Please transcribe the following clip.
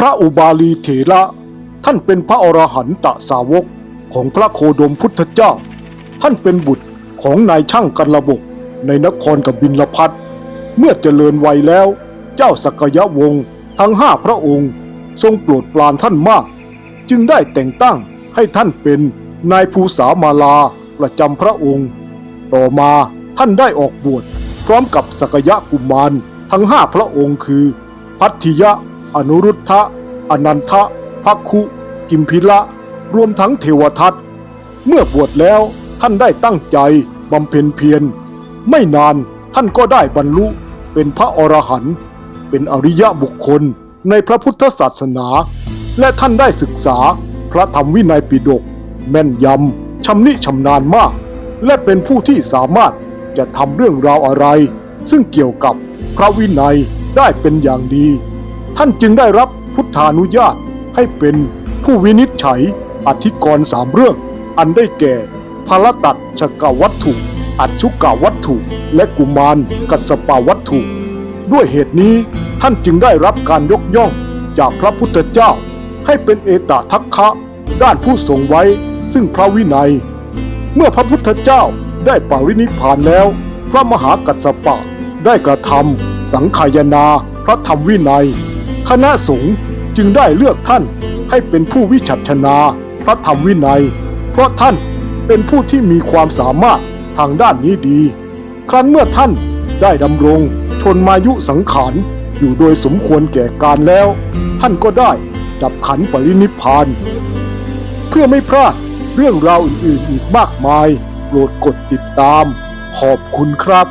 พระอุบาลีเถระท่านเป็นพระอรหันตสาวกของพระโคดมพุทธเจ้า ท่านเป็นบุตรของนายช่างกันระบกในนครกบินลพัทเมื่อเจริญวัยแล้ว เจ้าสกยวงศ์ทั้งห้าพระองค์ ทรงโปรดปรานท่านมาก จึงได้แต่งตั้งให้ท่านเป็นนายภูษามาลาประจำพระองค์ ต่อมาท่านได้ออกบวชพร้อมกับสกยะกุมารทั้งห้าพระองค์คือ พัทธิยะ อนุรุทธะอนันทะพักคุ กิมพิละ รวมทั้งเทวทัตเมื่อบวชแล้วท่านได้ตั้งใจบำเพ็ญเพียร ไม่นานท่านก็ได้บรรลุเป็นพระอรหันต์เป็นอริยะบุคคลในพระพุทธศาสนา และท่านได้ศึกษาพระธรรมวินัยปิฎกแม่นยำชำนิชำนาญมาก และเป็นผู้ที่สามารถจะทำเรื่องราวอะไร ซึ่งเกี่ยวกับพระวินัยได้เป็นอย่างดี ท่านจึงได้รับพุทธานุญาตให้เป็นผู้วินิจฉัยอธิกรณ์สามเรื่อง อันได้แก่พระตัดชกวัตถุ อัจฉุกาวัตถุ และกุมารกัสปาวัตถุ ด้วยเหตุนี้ท่านจึงได้รับการยกย่องจากพระพุทธเจ้า ให้เป็นเอตทัคคะ ด้านผู้ทรงไว้ ซึ่งพระวินัย เมื่อพระพุทธเจ้าได้ปรินิพพานแล้ว พระมหากัสสปะได้กระทำสังขายนาพระธรรมวินัย คณะสงฆ์จึงได้เลือกท่านให้เป็นผู้วิชัชนาพระธรรมวินัย เพราะท่านเป็นผู้ที่มีความสามารถทางด้านนี้ดี ครั้นเมื่อท่านได้ดำรงชนมายุสังขารอยู่โดยสมควรแก่การแล้ว ท่านก็ได้ดับขันปรินิพพาน เพื่อไม่พลาดเรื่องราวอื่นๆอีกมากมาย โปรดกดติดตาม ขอบคุณครับ